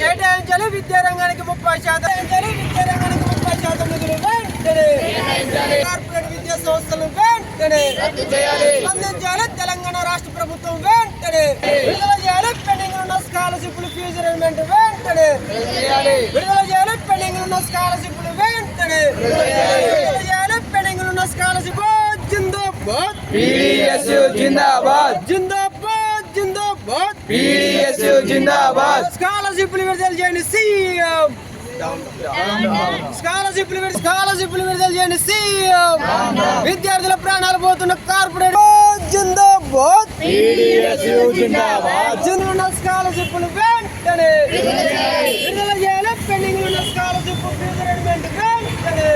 కేటాయించాలి విద్యారంగానికి ముప్పై శాతం. కేటాయించాలి విద్యారంగానికి ముప్పై శాతం నిధులు వెంటనే. కార్పొరేట్ విద్యా సంస్థలు వెంటనే. స్పందించాలి తెలంగాణ రాష్ట్ర ప్రభుత్వం వెంటనే. విడుదల చేయాలి పెండింగ్ ఉన్న స్కాలర్షిప్లు ఫీజు రిమెంట్ వెంటనే. విడుదల చేయాలి పెండింగ్ ఉన్న స్కాలర్షిప్లు వెంటనే. విడుదల చేయాలి పెండింగ్ ఉన్న స్కాలర్షిప్ జిందాబాద్. జిందాబాద్. జిందాబాద్. పీడిఎస్యు జిందాబాద్. స్కాలర్షిప్లు విడుదల చేయండి సీఎం. స్కాలర్షిప్లు స్కాలర్షిప్లు విడుదల చేయండి సీఎం. విద్యార్థుల ప్రాణాలు పోతున్న కార్పొరేట్ జిందాబాద్. జిందాబాద్. స్కాలర్షిప్లు వెంటనే విడుదల చేయాలి పెండింగ్ ఉన్న స్కాలర్షిప్ రిమెంట్ వెంటనే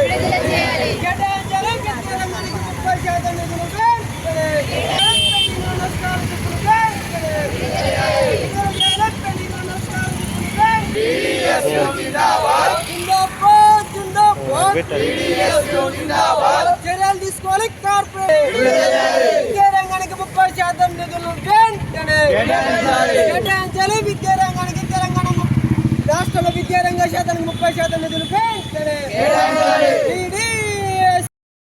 కేటాయించాలి విద్యారంగానికి ముప్పై శాతం నిధులు వెంటనే పెండింగ్ ఉన్న స్కాలర్షిప్లు వెంటనే విడుదల చేయాలి పెండింగ్ ఉన్న స్కాలర్షిప్లు వెంటనే జిందాబాద్ జిందాబాద్ చర్యలు తీసుకోవాలి కార్పొరేట్. విద్యారంగానికి ముప్పై శాతం నిధులు వెంటనే. కేటాయించాలి విద్యారంగానికి తెలంగాణ ము- రాష్ట్రంలో విద్యారంగ శాతానికి ముప్పై శాతం నిధులు వెంటనే. PDS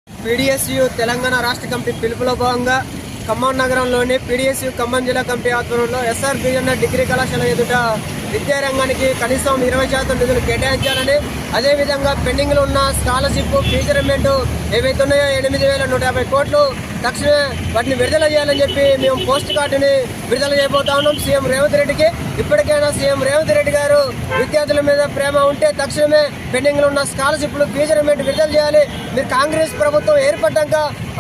పీడిఎస్యు తెలంగాణ రాష్ట్ర కమిటీ పిలుపులో భాగంగా ఖమ్మం నగరంలోని పీడిఎస్యు ఖమ్మం జిల్లా కమిటీ ఆధ్వర్యంలో ఎస్ఆర్ బిఎన్ఆర్ డిగ్రీ కళాశాల ఎదుట విద్యారంగానికి కనీసం ఇరవై శాతం నిధులు కేటాయించాలని అదేవిధంగా పెండింగ్లో ఉన్న స్కాలర్షిప్ ఫీజర్మెంట్ ఏవైతే ఉన్నాయో ఎనిమిది వేల నూట యాభై కోట్లు తక్షణమే వాటిని విడుదల చేయాలని చెప్పి మేము పోస్ట్ కార్డుని విడుదల చేయబోతా ఉన్నాం సీఎం రేవంత్ రెడ్డికి. ఇప్పటికైనా సీఎం రేవంత్ రెడ్డి గారు విద్యార్థుల మీద ప్రేమ ఉంటే తక్షణమే పెండింగ్లో ఉన్న స్కాలర్షిప్లు ఫీజు రిమెంట్ విడుదల చేయాలి. మీరు కాంగ్రెస్ ప్రభుత్వం ఏర్పడ్డాక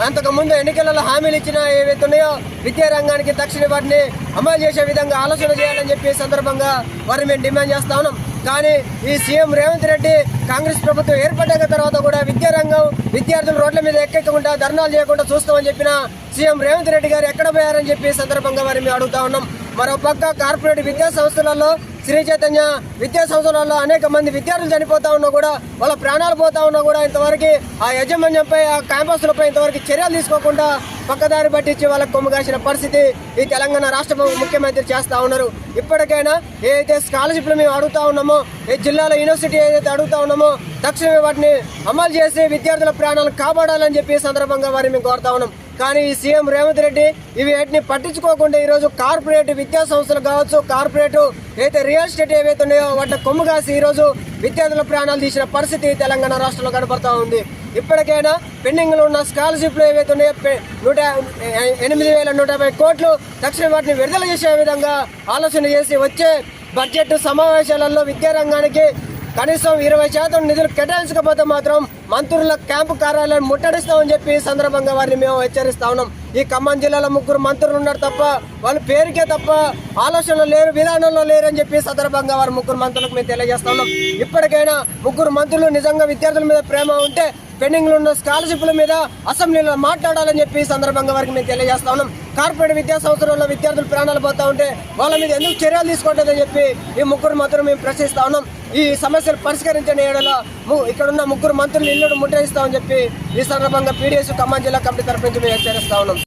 అంతకు ముందు ఎన్నికలలో హామీలు ఇచ్చిన ఏవైతే ఉన్నాయో విద్యారంగానికి తక్షణ వాటిని అమలు చేసే విధంగా ఆలోచన చేయాలని చెప్పి సందర్భంగా వారిని మేము డిమాండ్ చేస్తా ఉన్నాం. కానీ ఈ సీఎం రేవంత్ రెడ్డి కాంగ్రెస్ ప్రభుత్వం ఏర్పడ్డాక తర్వాత కూడా విద్యారంగం విద్యార్థులు రోడ్ల మీద ఎక్కకుండా ధర్నాలు చేయకుండా చూస్తామని చెప్పిన సీఎం రేవంత్ రెడ్డి గారు ఎక్కడ పోయారని చెప్పి సందర్భంగా వారిని మేము అడుగుతా ఉన్నాం. మరో పక్క కార్పొరేట్ విద్యా సంస్థలలో శ్రీ చైతన్య విద్యా సంస్థలలో అనేక మంది విద్యార్థులు చనిపోతా ఉన్నా కూడా వాళ్ళ ప్రాణాలు పోతా ఉన్నా కూడా ఇంతవరకు ఆ యాజమాన్యంపై ఆ క్యాంపస్లపై ఇంతవరకు చర్యలు తీసుకోకుండా పక్కదారి పట్టించి వాళ్ళకు కొమ్ము కాసిన పరిస్థితి ఈ తెలంగాణ రాష్ట్ర ముఖ్యమంత్రి చేస్తా ఉన్నారు. ఇప్పటికైనా ఏదైతే స్కాలర్షిప్లు మేము అడుగుతా ఉన్నామో ఏ జిల్లాలో యూనివర్సిటీ ఏదైతే అడుగుతా ఉన్నామో తక్షణమే వాటిని అమలు చేసి విద్యార్థుల ప్రాణాలను కాపాడాలని చెప్పి సందర్భంగా వారిని మేము కోరుతా ఉన్నాం. కానీ ఈ సీఎం రేవంత్ రెడ్డి ఇవి వాటిని పట్టించుకోకుండా ఈరోజు కార్పొరేట్ విద్యా సంస్థలు కావచ్చు కార్పొరేట్ ఏదైతే రియల్ ఎస్టేట్ ఏవైతే ఉన్నాయో వాటి కొమ్ము కాసి ఈ రోజు విద్యార్థుల ప్రాణాలు తీసిన పరిస్థితి తెలంగాణ రాష్ట్రంలో కనబడతా ఉంది. ఇప్పటికైనా పెండింగ్లో ఉన్న స్కాలర్షిప్లు ఏవైతే ఉన్నాయో నూట ఎనిమిది వేల నూట యాభై కోట్లు తక్షణ వాటిని విడుదల చేసే విధంగా ఆలోచన చేసి వచ్చే బడ్జెట్ సమావేశాలలో విద్యారంగానికి కనీసం ఇరవై శాతం నిధులు కేటాయించకపోతే మాత్రం మంత్రుల క్యాంపు కార్యాలయం ముట్టడిస్తామని చెప్పి సందర్భంగా వారిని మేము హెచ్చరిస్తా ఉన్నాం. ఈ ఖమ్మం జిల్లాలో ముగ్గురు మంత్రులు ఉన్నారు తప్ప వాళ్ళ పేరుకే తప్ప ఆలోచనలు లేరు విధానంలో లేరు అని చెప్పి సందర్భంగా వారి ముగ్గురు మంత్రులకు మేము తెలియజేస్తా ఉన్నాం. ఇప్పటికైనా ముగ్గురు మంత్రులు నిజంగా విద్యార్థుల మీద ప్రేమ ఉంటే పెండింగ్లో ఉన్న స్కాలర్షిప్ల మీద అసెంబ్లీలో మాట్లాడాలని చెప్పి సందర్భంగా వారికి మేము తెలియజేస్తా ఉన్నాం. కార్పొరేట్ విద్యా సంవత్సరంలో విద్యార్థులు ప్రాణాలు పోతా ఉంటే వాళ్ళ మీద ఎందుకు చర్యలు తీసుకోవట్లేదని చెప్పి ఈ ముగ్గురు మంత్రులు మేము ప్రశ్నిస్తా ఉన్నాం. ఈ సమస్యలు పరిష్కరించని ఏడలో ఇక్కడ ఉన్న ముగ్గురు మంత్రులు ఇల్లు ముట్టేస్తామని చెప్పి ఈ సందర్భంగా పీడిఎస్ ఖమ్మం జిల్లా కమిటీ తరఫు నుంచి మేము హెచ్చరిస్తా ఉన్నాం.